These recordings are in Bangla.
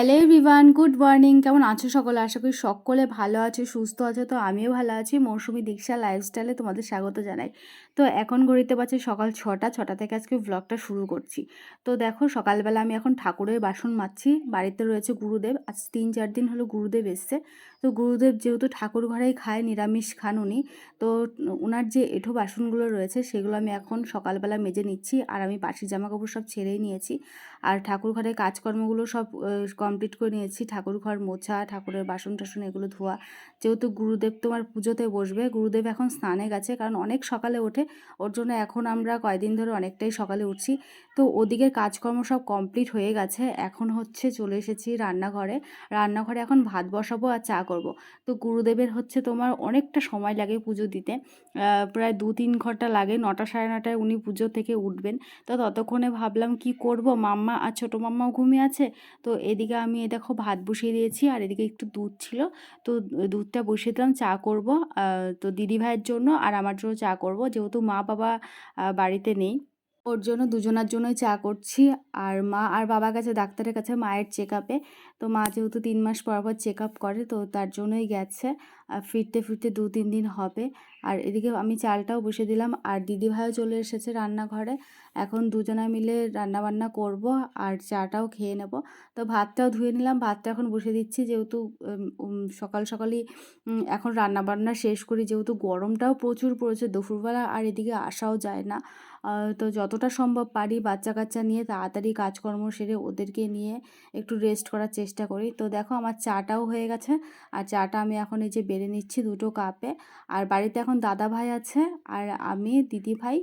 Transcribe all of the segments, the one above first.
হ্যালো এভরিওয়ান গুড মর্নিং কেমন আছো সকলে? আশা করি সকলে ভালো আছে, সুস্থ আছে। তো আমিও ভালো আছি। মৌসুমি দীক্ষা লাইফস্টাইলে তোমাদের স্বাগত জানাই। তো এখন ঘড়িতে পাচ্ছে সকাল ছটা। ছটা থেকে আজকে ব্লগটা শুরু করছি। তো দেখো, সকালবেলা আমি এখন ঠাকুরের বাসন মাজছি। বাড়িতে রয়েছে গুরুদেব। আজ তিন চার দিন হলো গুরুদেব এসছে। তো গুরুদেব যেহেতু ঠাকুর ঘরেই খায়, নিরামিষ খান উনি। তো ওনার যে এঁঠো বাসনগুলো রয়েছে, সেগুলো আমি এখন সকালবেলা মেজে নিচ্ছি। আর আমি বাসি জামা কাপড় সব ছেড়েই নিয়েছি। আর ঠাকুর ঘরের কাজকর্মগুলো সব কমপ্লিট করে নিয়েছি। ঠাকুর ঘর মোছা, ঠাকুরের বাসন টাসন এগুলো ধোয়া। যেহেতু গুরুদেব তোমার পুজোতে বসবে, গুরুদেব এখন স্নানে গেছে, কারণ অনেক সকালে ওঠে। ওর জন্য এখন আমরা কয়দিন ধরে অনেকটাই সকালে উঠছি। তো ওদিকের কাজকর্ম সব কমপ্লিট হয়ে গেছে। এখন হচ্ছে চলে এসেছি রান্নাঘরে। রান্নাঘরে এখন ভাত বসাবো আর চা করব। তো গুরুদেবের হচ্ছে তোমার অনেকটা সময় লাগে পুজো দিতে। প্রায় দু তিন ঘণ্টা লাগে, নটা সাড়ে নটায় উনি পুজো থেকে উঠবেন। তো ততক্ষণে ভাবলাম কি করব? মাম্মা আর ছোটো মাম্মাও ঘুমিয়ে আছে। তো এদিকে আমি এ দেখো ভাত বসিয়ে দিয়েছি আর এদিকে একটু দুধ ছিল। তো দুধটা বসিয়ে দিলাম, চা করব। তো দিদিভাইয়ের জন্য আর আমার জন্য চা করব। যেহেতু মা বাবা বাড়িতে নেই ওর জন্য দুজনার জন্যই চা করছি। আর মা, আর বাবা গেছে ডাক্তারের কাছে মায়ের চেক আপে তো মা যেহেতু তিন মাস পর পর চেক আপ করে, তো তার জন্যই গেছে। আর ফিরতে ফিরতে দু, তিন দিন হবে। আর এদিকে আমি চালটাও বসে দিলাম। আর দিদিভাইও চলে এসেছে রান্নাঘরে। এখন দুজনে মিলে রান্নাবান্না করব আর চাটাও খেয়ে নেব। তো ভাতটাও ধুয়ে নিলাম। ভাতটা এখন বসে দিচ্ছি যেহেতু সকাল সকালই এখন রান্নাবান্না শেষ করি। যেহেতু গরমটাও প্রচুর পড়েছে দুপুরবেলা। আর এদিকে আসাও যায় না। তো যতটা সম্ভব পারি বাচ্চা কাচ্চা নিয়ে তাড়াতাড়ি কাজকর্ম সেরে ওদেরকে নিয়ে একটু রেস্ট করার চেষ্টা করি। তো দেখো আমার চাটাও হয়ে গেছে। আর চাটা আমি এখন এই যে বেড়ে নিচ্ছি দুটো কাপে। আর বাড়িতে এখন দাদা ভাই আছে আর আমি দিদি ভাই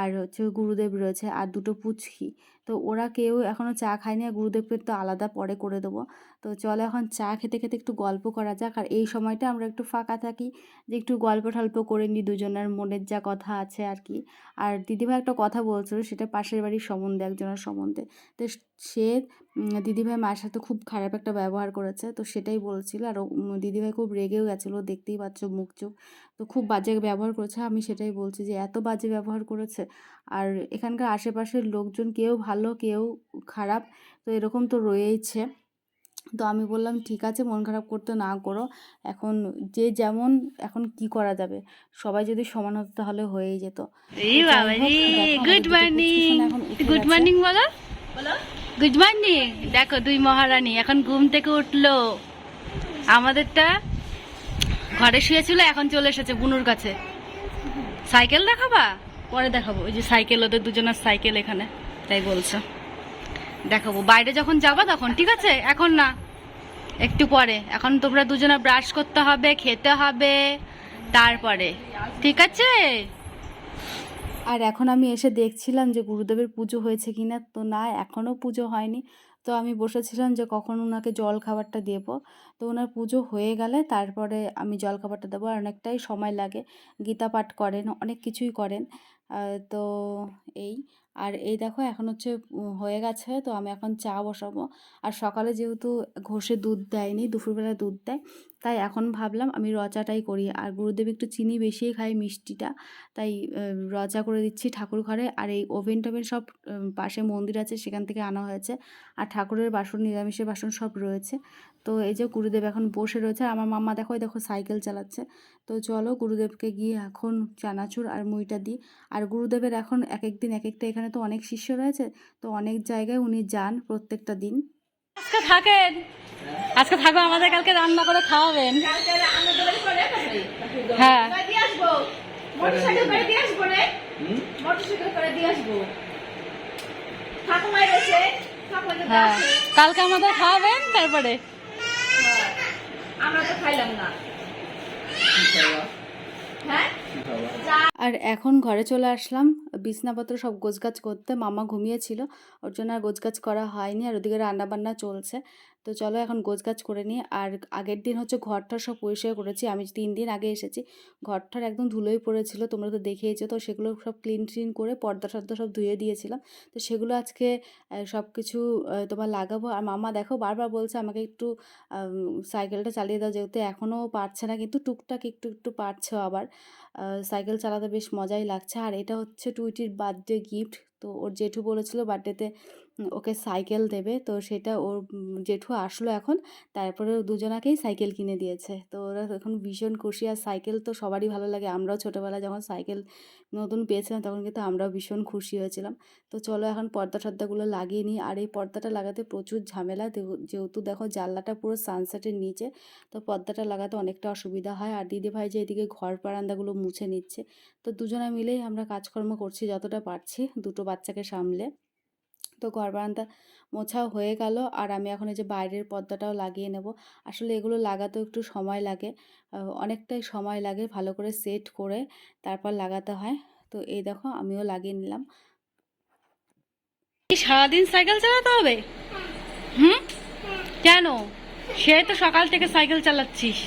আর হচ্ছে গুরুদেব রয়েছে আর দুটো পুচকি। তো ওরা কেউ এখনও চা খায়নি আর গুরুদেবকে তো আলাদা পরে করে দেবো। তো চলো এখন চা খেতে খেতে একটু গল্প করা যাক। আর এই সময়টা আমরা একটু ফাঁকা থাকি, যে একটু গল্প টল্প করে নিই দুজনের মনের যা কথা আছে আর কি। আর দিদিভাই একটা কথা বলছিল, সেটা পাশের বাড়ির সম্বন্ধে, একজনের সম্বন্ধে। তো সে দিদিভাই মায়ের সাথে খুব খারাপ একটা ব্যবহার করেছে, তো সেটাই বলছিল। আর দিদিভাই খুব রেগেও গেছিল, দেখতেই পাচ্ছ মুখ চোখ। তো খুব বাজে ব্যবহার করেছে। আমি সেটাই বলছি যে, এত বাজে ব্যবহার করেছে। আর এখানকার আশেপাশের লোকজন কেউ ভালো, কেউ খারাপ, তো এরকম তো রয়েইছে। তো আমি বললাম ঠিক আছে মন খারাপ করতে না করো। এখন যে যেমন এখন কি করা যাবে? সবাই যদি সমান হতো তাহলে হয়েই যেত। গুড মর্নিং গুড মর্নিং বলো। গুড মর্নিং দেখো দুই মহারানী এখন ঘুম থেকে উঠল। আমাদেরটা ঘরে শুয়েছিল এখন চলে এসেছে বুনুর কাছে। সাইকেল দেখাবা? পরে দেখাবো। ওই যে সাইকেল ওদের দুজনের সাইকেল এখানে তাই বলছো। দেখাবো। বাইরে যখন যাবা তখন, ঠিক আছে? এখন না, একটু পরে। এখন তোমরা দুজনে ব্রাশ করতে হবে, খেতে হবে, তারপরে। ঠিক আছে? আর এখন আমি এসে দেখছিলাম যে গুরুদেবের পুজো হয়েছে কিনা, তো না এখনও পুজো হয়নি। তো আমি বসেছিলাম যে কখন ওনাকে জল খাবারটা দেবো। তো ওনার পুজো হয়ে গেলে তারপরে আমি জল খাবারটা দেবো। আর অনেকটাই সময় লাগে। গীতা পাঠ করেন, অনেক কিছুই করেন। তো এই। আর এই দেখো এখন হচ্ছে হয়ে গেছে, তো আমি এখন চা বসাবো। আর সকালে যেহেতু ঘষে দুধ দেয়নি দুপুরবেলা দুধ দেয় তাই এখন ভাবলাম আমি রচাটাই করি। আর গুরুদেব একটু চিনি বেশিই খাই মিষ্টিটা। তাই রচা করে দিচ্ছি ঠাকুর ঘরে। আর এই ওভেন টোভেন সব পাশে মন্দির আছে সেখান থেকে আনা হয়েছে। আর ঠাকুরের বাসন, নিরামিষের বাসন সব রয়েছে। তো এই যে গুরুদেব এখন বসে রয়েছে আর আমার মাম্মা দেখো দেখো সাইকেল চালাচ্ছে। তো চলো গুরুদেবকে গিয়ে এখন চানাচুর আর মুইটা দিই। আর গুরুদেবের এখন এক এক দিন এক একটা এখানে তো অনেক শিষ্য রয়েছে। তো অনেক জায়গায় উনি যান প্রত্যেকটা দিন। আজকে থাকেন। আজকে থাকো আমাদের কালকে রান্না করে খাওয়াবেন। হ্যাঁ। হ্যাঁ। কালকে আমাদের খাওয়াবেন তারপরে? আমরা তো খাইলাম না। হ্যাঁ? আর এখন ঘরে চলে আসলাম। বিছনাপত্র সব গোছগাছ করতে। মামা ঘুমিয়েছিল, ওর জন্য আর গোছগাছ করা হয়নি আর ওদিকে রান্নাবান্না চলছে। তো চলো এখন গোছগাছ করে নিই। আর আগের দিন হচ্ছে ঘরটা সব পরিষ্কার করেছি। আমি তিন দিন আগে এসেছি। ঘরটার একদম ধুলোই পড়েছিল, তোমরা তো দেখেইছো। তো সেগুলো সব ক্লিন ট্রিন করে পর্দা টর্দা সব ধুয়ে দিয়েছিলাম। তো সেগুলো আজকে সব কিছু তোমার লাগাবো। আর মামা দেখো বারবার বলছে আমাকে একটু সাইকেলটা চালিয়ে দাও। যেহেতু এখনও পারছে না, কিন্তু টুকটাক একটু একটু পারছে আবার। সাইকেল চালাতে বেশ মজাই লাগছে। আর এটা হচ্ছে টুইটির বার্থডে গিফট তো ওর জেঠু বলেছিল বার্থডেতে ওকে সাইকেল দেবে। তো সেটা ওর জেঠু আসলো এখন। তারপরে দুজনাকেই সাইকেল কিনে দিয়েছে। তো ওরা এখন ভীষণ খুশি। আর সাইকেল তো সবারই ভালো লাগে। আমরাও ছোটোবেলায় যখন সাইকেল নতুন পেয়েছিলাম, তখন কিন্তু আমরাও ভীষণ খুশি হয়েছিলাম। তো চলো এখন পর্দা টর্দাগুলো লাগিয়ে নিই। আর এই পর্দাটা লাগাতে প্রচুর ঝামেলা। যেহেতু দেখো জানলাটা পুরো সানসেটের নিচে, তো পর্দাটা লাগাতে অনেকটা অসুবিধা হয়। আর দিদি ভাই যে এদিকে ঘর বারান্দাগুলো মুছে নিচ্ছে। তো দুজনে মিলেই আমরা কাজকর্ম করছি যতটা পারছি দুটো বাচ্চাকে সামলে। তো ঘর বারান্দা মোছাও হয়ে গেল। আর আমি এখন এই যে বাইরের পর্দাটাও লাগিয়ে নেব। আসলে এগুলো লাগাতেও একটু সময় লাগে। অনেকটাই সময় লাগে ভালো করে সেট করে তারপর লাগাতে হয়। তো এই দেখো আমিও লাগিয়ে নিলাম। এই সারাদিন সাইকেল চালাতে হবে? হুম? কেন? সে তো সকাল থেকে সাইকেল চালাচ্ছিস।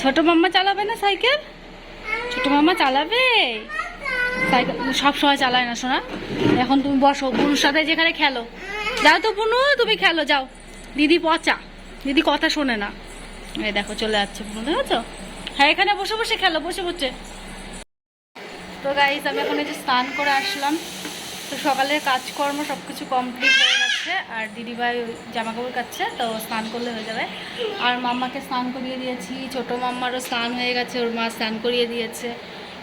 ছোট মাম্মা চালাবে না সাইকেল? ছোট মাম্মা চালাবে? সব সময় চালায় না শোনা এখন তুমি বসো, বুনুর সাথে যেখানে খেলো। যাও তো, বুনু, তুমি খেলো, যাও। দিদি পচা। দিদি কথা শোনে না। এই দেখো, চলে যাচ্ছে বুনু, দেখেছ? হ্যাঁ এখানে বসে বসে খেলো, বসে বসে। তো গাইজ আমি এখন এই যে স্নান করে আসলাম। তো সকালের কাজকর্ম সব কিছু কমপ্লিট হয়ে গেছে, আর দিদিভাই জামা কাপড় কাচ্ছে, তো স্নান করলে হয়ে যাবে। আর মাম্মাকে স্নান করিয়ে দিয়েছি, ছোটো মাম্মারও স্নান হয়ে গেছে, ওর মা স্নান করিয়ে দিয়েছে।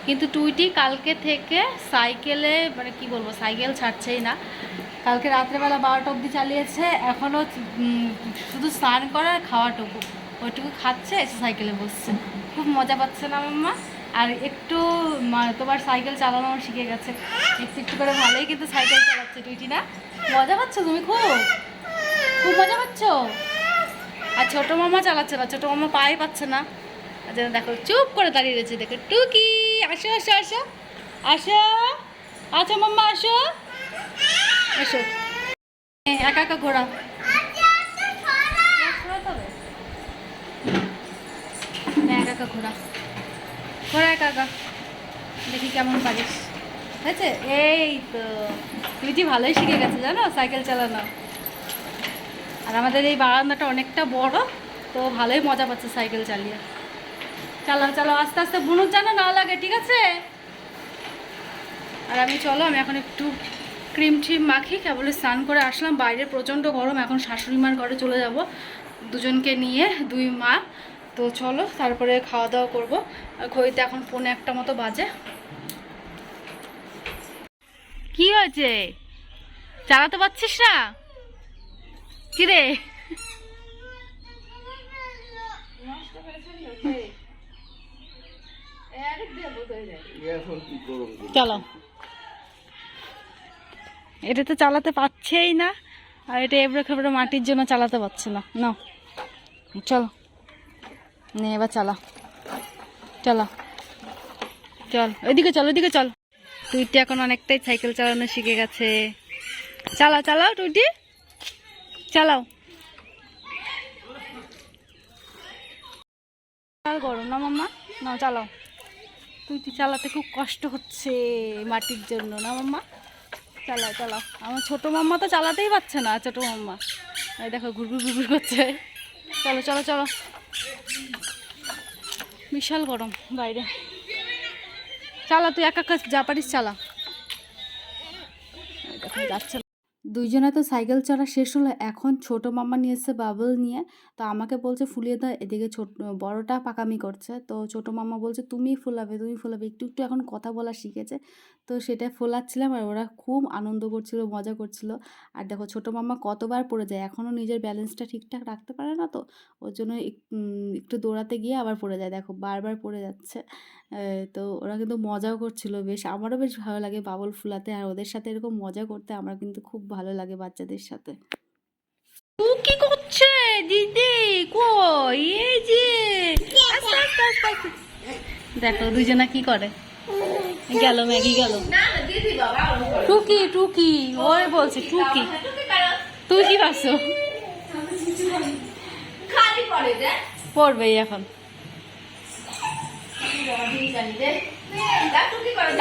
কিন্তু টুইটি কালকে থেকে সাইকেলে মানে কি বলব, সাইকেল ছাড়ছেই না। কালকে রাত্রেবেলা বারোটা অবধি চালিয়েছে, এখনও শুধু স্নান করা আর খাওয়াটুকু। ওইটুকু খাচ্ছে, এসে সাইকেলে বসছে। খুব মজা পাচ্ছে না মাম্মা? আর একটু তোমার সাইকেল চালানো শিখে গেছে। একটু একটু করে ভালোই কিন্তু সাইকেল চালাচ্ছে, টুইটি না? মজা পাচ্ছ তুমি খুব? খুব মজা পাচ্ছ? আর ছোটো মামা চালাচ্ছে না, ছোটো মামা পায়ে পাচ্ছে না। যেন দেখো, চুপ করে দাঁড়িয়ে রয়েছে, দেখো, টুকি। আসো আসো আসো। আসো। আচ্ছা মাম্মা আসো। এ, একা একা ঘোরা। একা ঘোরা। ঘোরা একা দেখি কেমন পারিস। এই তো। ভালোই শিখে জানো? সাইকেল চালানো। আর আমাদের এই বারান্দাটা অনেকটা বড় তো ভালোই মজা পাচ্ছে সাইকেল চালিয়ে। চালাও চালাও, আস্তে আস্তে, বুনুর যেন না লাগে, ঠিক আছে? আর আমি, চলো, আমি এখন একটু ক্রিম ট্রিম মাখি, কেবল স্নান করে আসলাম। বাইরে প্রচণ্ড গরম, এখন শাশুড়ি মার ঘরে চলে যাব। দুজনকে নিয়ে, দুই মা। তো চলো, তারপরে খাওয়া দাওয়া করব ঘড়িতে এখন পৌনে একটা মতো বাজে। কি হয়েছে? চালাতে পারছিস না? কিরে? চলো। এটা তো চালাতে পারছেই না, আর এটা এবড়ো খেবড়ো মাটির জন্য চালাতে পারছে না। না চলো। নে, এবার চালা। চলো। চল, ওইদিকে চল ওইদিকে চল। টুইটি এখন অনেকটাই সাইকেল চালানো শিখে গেছে। চালাও চালাও টুইটি চালাও। গরম না মাম্মা? না চালাও। টুইটি চালাতে খুব কষ্ট হচ্ছে মাটির জন্য, না মাম্মা? চালাও চালাও। আমার ছোটো মাম্মা তো চালাতেই পারছে না, ছোটো মাম্মা। এই দেখো, ঘুরঘুর ঘুরঘুর করছে। চলো চলো চলো। বিশাল গরম বাইরে। চালা, তুই একা একা যা পারিস চালা যাচ্ছে। দুইজনে তো সাইকেল চড়া শেষ হলো, এখন ছোট মামা নিয়ে বাবল নিয়ে, তো আমাকে বলছে, ফুলিয়ে দাও, এদিকে ছোট, বড়টা পাকামি করছে। তো ছোট মামা বলছে তুমি ফুলাবে তুমি ফুলাবে। একটু একটু এখন কথা বলা শিখেছে, তো সেটা ফোলাচ্ছিলাম আর ওরা খুব আনন্দ করছিল, মজা করছিল। আর দেখো, ছোট মামা কতবার পড়ে যায়, এখনও নিজের ব্যালেন্সটা ঠিকঠাক রাখতে পারে না তো, ওর জন্য এক- একটু দৌড়াতে গিয়ে আবার পড়ে যায়। দেখো, বারবার পড়ে যাচ্ছে তো ওরা কিন্তু মজাও করছিল, বেশ, আমারও বেশ ভালো লাগে বাবল ফুলাতে, আর ওদের সাথে এরকম মজা করতে, আমার কিন্তু খুব ভালো লাগে বাচ্চাদের সাথে। ও কি করছে? দিদি কই? এই যে। দেখো দুজনা কি করে? গেল ম্যাগি গেল। টুকি টুকি ওই বলছে টুকি। তুই কি পাচ্ছ পড়বেই এখন।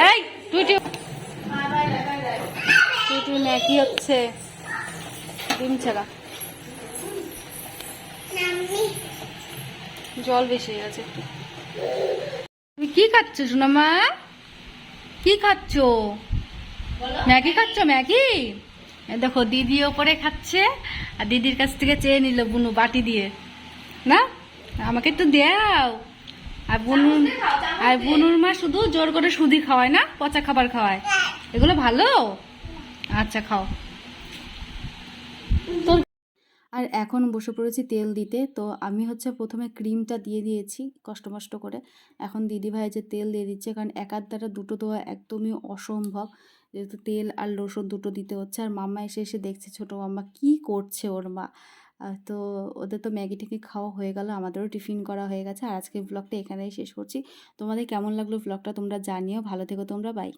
এই টুইটি ম্যাগি হচ্ছে। ডিম ছাড়া। জল বেশি হয়ে গেছে। তুমি কি খাচ্ছ সোনামা? কি খাচ্ছ? ম্যাগি খাচ্ছ, ম্যাগি? দেখো, দিদি ওপরে খাচ্ছে, আর দিদির কাছ থেকে চেয়ে নিল বুনু বাটি দিয়ে। না? আমাকে একটু দাও আর বুনু, আর বুনুর মা শুধু জোর করে সুদি খাওয়ায় না, পচা খাবার খাওয়ায়। এগুলো ভালো? আচ্ছা খাও। আর এখন বসে পড়েছি তেল দিতে। তো আমি হচ্ছে প্রথমে ক্রিমটা দিয়ে দিয়েছি কষ্ট মষ্ট করে। এখন দিদিভাই যে তেল দিয়ে দিচ্ছে, কারণ একার দ্বারা দুটো দেওয়া একদমই অসম্ভব। যেহেতু তেল আর রসুন দুটো দিতে হচ্ছে, আর মাম্মা এসে এসে দেখছে ছোটো মাম্মা কি করছে ওর মা। তো ওদের তো ম্যাগি ট্যাগি খাওয়া হয়ে গেল, আমাদেরও টিফিন করা হয়ে গেছে। আর আজকে ব্লগটা এখানেই শেষ করছি। তোমাদের কেমন লাগল ব্লগটা তোমরা জানিও। ভালো থেকো তোমরা বাই